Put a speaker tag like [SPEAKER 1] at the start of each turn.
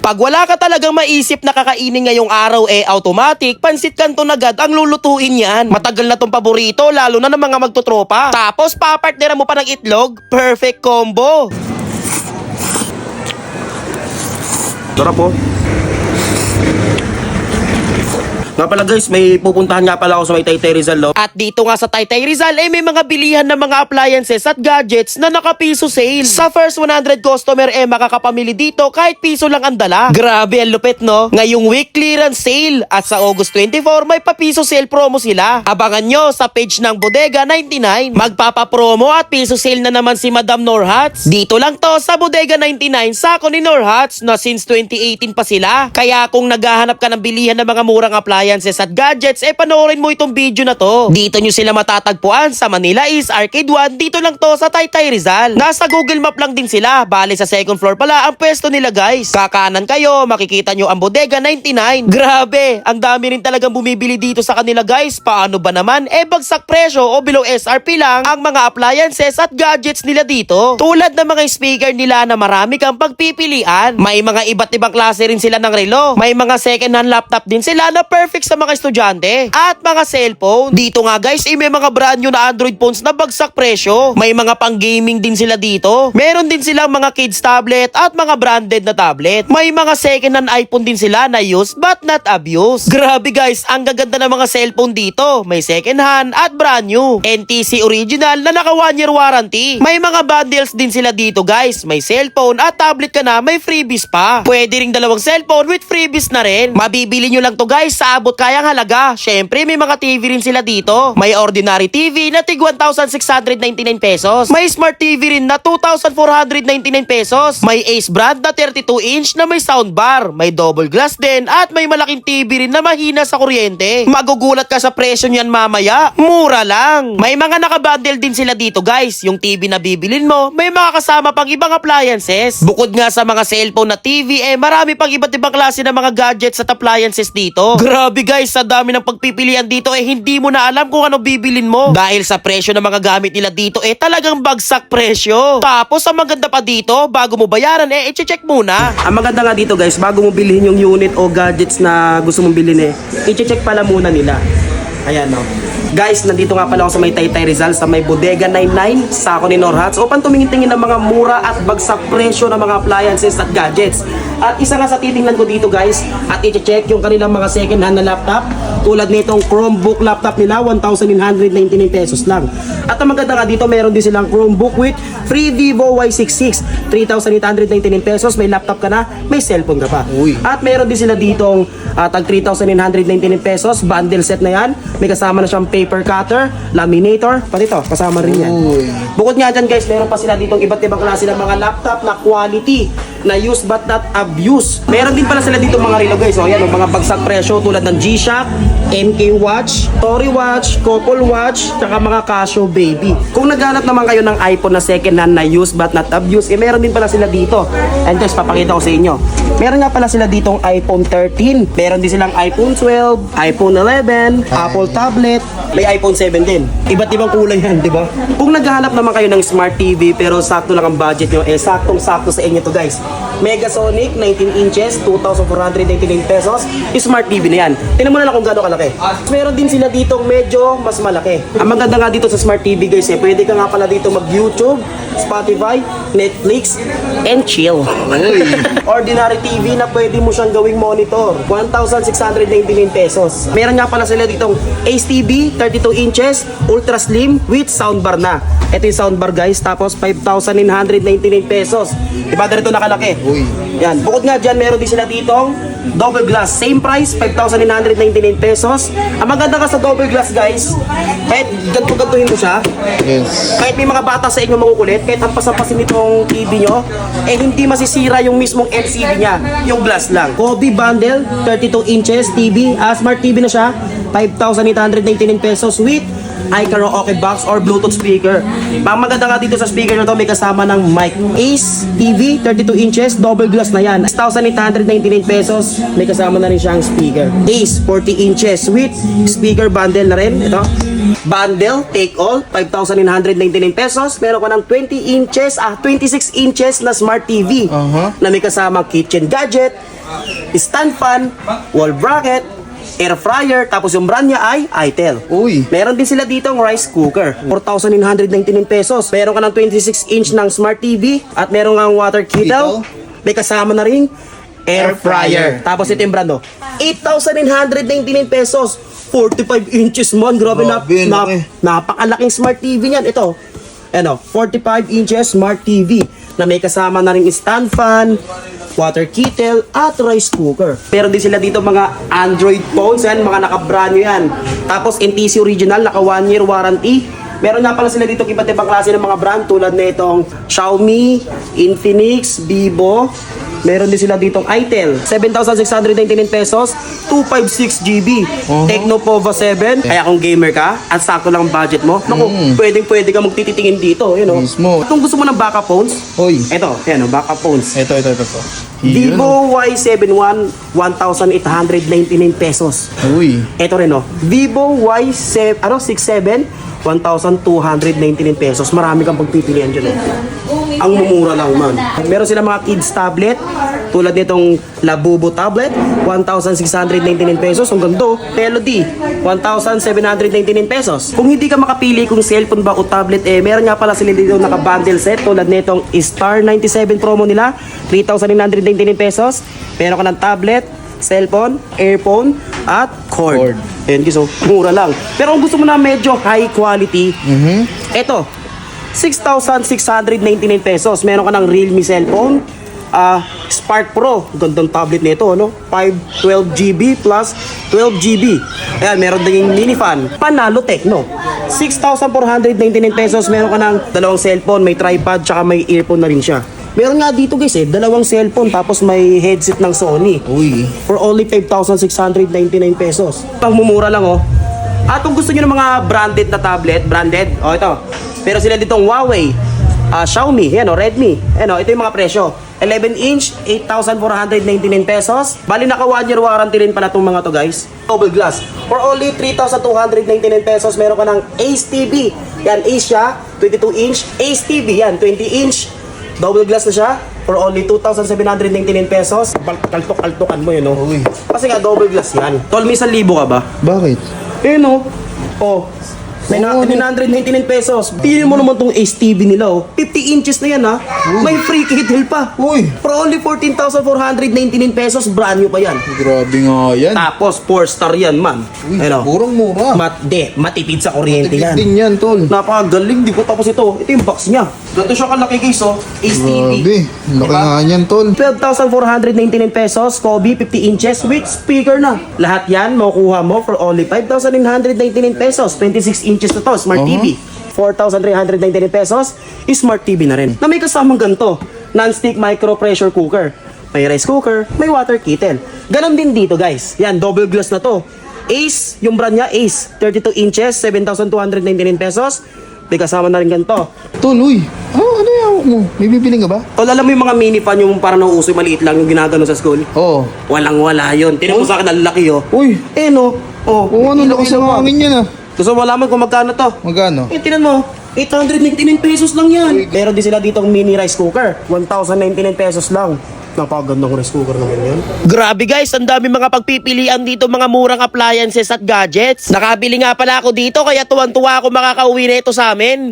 [SPEAKER 1] Pag wala ka talagang maisip na kakainin ngayong araw eh automatic, pansit kanton agad ang lulutuin yan. Matagal na tong paborito lalo na ng mga magtutropa. Tapos papartneran mo pa ng itlog, perfect combo.
[SPEAKER 2] Sarap po. Nga pala guys, may pupuntahan nga pala ako sa may Taytay Rizal, no?
[SPEAKER 1] At dito nga sa Taytay Rizal eh may mga bilihan ng mga appliances at gadgets na nakapiso sale. Sa first 100 customer eh makakapamili dito kahit piso lang ang dala. Grabe ang lupit no? Ngayong week clearance sale at sa August 24 may papiso sale promo sila. Abangan nyo sa page ng Bodega 99. Magpapapromo at piso sale na naman si Madam Norhats. Dito lang to sa Bodega 99 sako ni Norhats na since 2018 pa sila. Kaya kung naghahanap ka ng bilihan ng mga murang appliances at gadgets, eh panoorin mo itong video na to. Dito nyo sila matatagpuan sa Manila East Arcade 1. Dito lang to sa Taytay Rizal. Nasa Google Map lang din sila. Bale sa second floor pala ang pwesto nila guys. Kakanan kayo, makikita nyo ang Bodega 99. Grabe, ang dami rin talagang bumibili dito sa kanila guys. Paano ba naman? Eh bagsak presyo o below SRP lang ang mga appliances at gadgets nila dito. Tulad ng mga speaker nila na marami kang pagpipilian. May mga iba't ibang klase rin sila ng relo. May mga second hand laptop din sila na perfect sa mga estudyante. At mga cellphone. Dito nga guys, eh, may mga brand new na Android phones na bagsak presyo. May mga pang gaming din sila dito. Meron din silang mga kids tablet at mga branded na tablet. May mga second hand iPhone din sila na used but not abused. Grabe guys, ang gaganda ng mga cellphone dito. May second hand at brand new. NTC original na naka 1 year warranty. May mga bundles din sila dito guys. May cellphone at tablet ka na, may freebies pa. Pwede ring dalawang cellphone with freebies na rin. Mabibili nyo lang to guys sa abot kayang halaga. Syempre may mga TV rin sila dito. May ordinary TV na tig 1,699 pesos. May smart TV rin na 2,499 pesos. May Ace brand na 32 inch na may soundbar. May double glass din at may malaking TV rin na mahina sa kuryente. Magugulat ka sa presyo niyan mamaya. Mura lang. May mga nakabundle din sila dito guys. Yung TV na bibilin mo, may mga kasama pang ibang appliances. Bukod nga sa mga cellphone na TV, eh marami pang iba't ibang klase ng mga gadgets at appliances dito. Grabe guys, sa dami ng pagpipilian dito eh hindi mo na alam kung ano bibilin mo. Dahil sa presyo ng mga gamit nila dito eh talagang bagsak presyo. Tapos ang maganda pa dito, bago mo bayaran eh i-check muna.
[SPEAKER 2] Ang maganda nga dito guys, bago mo bilhin yung unit o gadgets na gusto mong bilhin eh, i-check pala muna nila. Ayan no. Guys, nandito nga pala ako sa may Taytay Rizal sa may Bodega 99 sa ako ni Norhats upang tumingin-tingin ng mga mura at bagsak presyo ng mga appliances at gadgets. At isa nga sa titingnan ko dito guys at i-check yung kanilang mga second hand na laptop tulad nitong Chromebook laptop nila 1,999 pesos lang. At ang maganda nga dito meron din silang Chromebook with free Vivo Y66 3,899 pesos may laptop ka na may cellphone ka pa. At meron din sila ditong uh, tag 3,999 pesos bundle set na yan may kasama na siyang paper cutter laminator pati to kasama rin yan. Bukod nga dyan guys meron pa sila ditong iba't ibang klase ng mga laptop na quality na use but not abuse. Meron din pala sila dito mga relo guys. O yan, o, mga bagsak presyo tulad ng G-Shock, MK Watch, Tory Watch, Couple Watch, tsaka mga Casio Baby. Kung naghanap naman kayo ng iPhone na second hand na use but not abuse, eh meron din pala sila dito. And guys, papakita ko sa inyo. Meron nga pala sila ditong iPhone 13. Meron din silang iPhone 12, iPhone 11, Apple tablet, may iPhone 7 din. Iba't ibang kulay yan, di ba? Kung naghahanap naman kayo ng smart TV pero sakto lang ang budget nyo, eh saktong-sakto sa inyo to guys. Megasonic, 19 inches, 2,499 pesos. Smart TV na yan. Tingnan mo na lang kung gaano kalaki. Meron din sila ditong medyo mas malaki. Ang maganda nga dito sa smart TV guys, eh, pwede ka nga pala dito mag-YouTube, Spotify, Netflix, and chill. Ordinary TV na pwede mo siyang gawing monitor. 1,699 pesos. Meron nga pala sila ditong Ace TV, 32 inches, ultra slim with soundbar na. Ito yung soundbar guys, tapos 5,999 pesos. Diba dito nakalaki? Yan. Bukod nga dyan, meron din sila ditong double glass. Same price, 5,999 pesos. Ang maganda ka sa double glass guys, kahit ganto-gantuhin mo siya,
[SPEAKER 3] Yes.
[SPEAKER 2] kahit may mga bata sa inyo makukulit, kahit hampas-hampasin nitong TV nyo, eh hindi masisira yung mismong LCD niya, yung glass lang. Kobe bundle, 32 inches TV, ah, smart TV na siya, 5,899 pesos with iKaraoke box or Bluetooth speaker. Ang maganda nga dito sa speaker na to, may kasama ng mic. Ace TV, 32 inches, double glass na yan. 6,899 pesos, may kasama na rin siyang speaker. Ace, 40 inches with speaker bundle na rin. Ito. Bundle, take all, 5,999 pesos. Meron ka ng 20 inches, ah, 26 inches na smart TV
[SPEAKER 3] Aha.
[SPEAKER 2] na may kasamang kitchen gadget, stand fan, wall bracket, air fryer, tapos yung brand niya ay ITEL.
[SPEAKER 3] Uy.
[SPEAKER 2] Meron din sila dito ng rice cooker, 4,999 pesos. Meron ka ng 26 inch ng smart TV at meron kang water kettle. May kasama na rin air
[SPEAKER 3] fryer.
[SPEAKER 2] Tapos ito yung brand, no? 8,999 pesos. 45 inches man. Grabe, na,
[SPEAKER 3] Grabe,
[SPEAKER 2] na,
[SPEAKER 3] laki.
[SPEAKER 2] napakalaking smart TV niyan. Ito, ano, 45 inches smart TV na may kasama na rin stand fan, water kettle, at rice cooker. Pero din sila dito mga Android phones yan, mga naka-brand yan. Tapos NTC original, naka 1 year warranty. Meron nga pala sila dito iba't ibang klase ng mga brand tulad na itong Xiaomi, Infinix, Vivo, Meron din sila ditong ITEL, 7,699 pesos, 256 GB. Tecno Pova 7. Kaya kung gamer ka at sakto lang ang budget mo, naku, pwedeng pwede ka magtititingin dito, you know.
[SPEAKER 3] Mismo.
[SPEAKER 2] Kung gusto mo ng backup phones,
[SPEAKER 3] Hoy.
[SPEAKER 2] eto, yan o, backup phones.
[SPEAKER 3] Ito, ito, ito. ito.
[SPEAKER 2] Vivo Y71, 1,899 pesos.
[SPEAKER 3] Uy.
[SPEAKER 2] Ito rin oh, Vivo Y7, ano, 67, 1,299 pesos. Marami kang pagpipilian dyan eh. Ang mumura lang man. Meron sila mga kids tablet, tulad nitong Labubo tablet, 1,699 pesos. Ang ganda oh. Melody, 1,799 pesos. Kung hindi ka makapili kung cellphone ba o tablet, eh, meron nga pala sila dito naka-bundle set, tulad nitong Star 97 promo nila, 3,999 pesos. Meron ka ng tablet, cellphone, earphone, at cord.
[SPEAKER 3] Cord.
[SPEAKER 2] Ayan guys, oh, mura lang. Pero kung gusto mo na medyo high quality, eto, 6,699 pesos. Meron ka ng Realme cellphone, ah Spark Pro, gandang tablet nito, ano? 512 GB plus 12 GB. Ayan, meron din yung mini fan. Panalo Tecno. 6,499 pesos. Meron ka ng dalawang cellphone, may tripod, tsaka may earphone na rin siya. Meron nga dito guys eh, dalawang cellphone tapos may headset ng Sony
[SPEAKER 3] Uy.
[SPEAKER 2] for only 5,699 pesos. Pangmumura lang oh. At kung gusto niyo ng mga branded na tablet, branded, oh ito. Pero sila ditong Huawei, ah, Xiaomi, yan oh, Redmi. Yan oh, ito yung mga presyo. 11 inch, 8,499 pesos. Bali naka 1 year warranty rin pala itong mga to guys. Double glass. For only 3,299 pesos, meron ka ng Ace TV. Yan, Ace siya, 22 inch. Ace TV, yan, 20 inch. Double glass na siya for only 2,799 pesos. Kaltok-kaltokan mo yun, no?
[SPEAKER 3] Uy.
[SPEAKER 2] Kasi nga double glass yan. Tol, may 1,000 ka ba?
[SPEAKER 3] Bakit?
[SPEAKER 2] Eh, no? Oh. May na,
[SPEAKER 3] Oo,
[SPEAKER 2] 999 pesos. Tingnan mo naman tong Ace TV nila, oh. 50 inches na yan, ha? May free kettle pa.
[SPEAKER 3] Uy.
[SPEAKER 2] For only 14,499 pesos, brand new pa yan.
[SPEAKER 3] Grabe nga yan.
[SPEAKER 2] Tapos, 4 star yan, man.
[SPEAKER 3] Uy,
[SPEAKER 2] Ano?
[SPEAKER 3] purong mura.
[SPEAKER 2] Mat, de, matipid sa kuryente
[SPEAKER 3] Tipid
[SPEAKER 2] yan.
[SPEAKER 3] din yan, tol.
[SPEAKER 2] Napakagaling, di ko tapos ito. Ito yung box niya. Ganito siya kalaki guys, oh. Ace TV.
[SPEAKER 3] Grabe. Laki
[SPEAKER 2] Diba?
[SPEAKER 3] nga yan, tol.
[SPEAKER 2] 12,499 pesos, Kobe 50 inches with speaker na. Lahat yan makukuha mo for only 5,999 pesos. 26 inches na to, smart
[SPEAKER 3] Uh-huh.
[SPEAKER 2] TV. 4,399 pesos, smart TV na rin. Na may kasamang ganito, non-stick micro pressure cooker. May rice cooker, may water kettle. Ganon din dito guys. Yan, double glass na to. Ace, yung brand niya, Ace. 32 inches, 7,299 pesos. May kasama na rin ganito.
[SPEAKER 3] Tol, uy. Ano, ano yung hawak mo? May bibiling ka ba?
[SPEAKER 2] Tol, alam mo yung mga mini fan yung parang nauuso, maliit lang yung ginagano sa school?
[SPEAKER 3] Oo.
[SPEAKER 2] Walang wala yun. Tinan mo sa akin, ang laki oh.
[SPEAKER 3] Uy.
[SPEAKER 2] Eh no. Oh,
[SPEAKER 3] Oo, ano lakas
[SPEAKER 2] ilaw-ilaw
[SPEAKER 3] ng
[SPEAKER 2] pa.
[SPEAKER 3] hangin yan ah.
[SPEAKER 2] Gusto mo malaman kung magkano to?
[SPEAKER 3] Magkano?
[SPEAKER 2] Eh, tinan mo. 899 pesos lang yan. Meron din sila ditong mini rice cooker. 1,099 pesos lang. Napakagandang rice cooker naman yan.
[SPEAKER 1] Grabe guys, ang dami mga pagpipilian dito, mga murang appliances at gadgets. Nakabili nga pala ako dito, kaya tuwan-tuwa ako makakauwi na ito sa amin.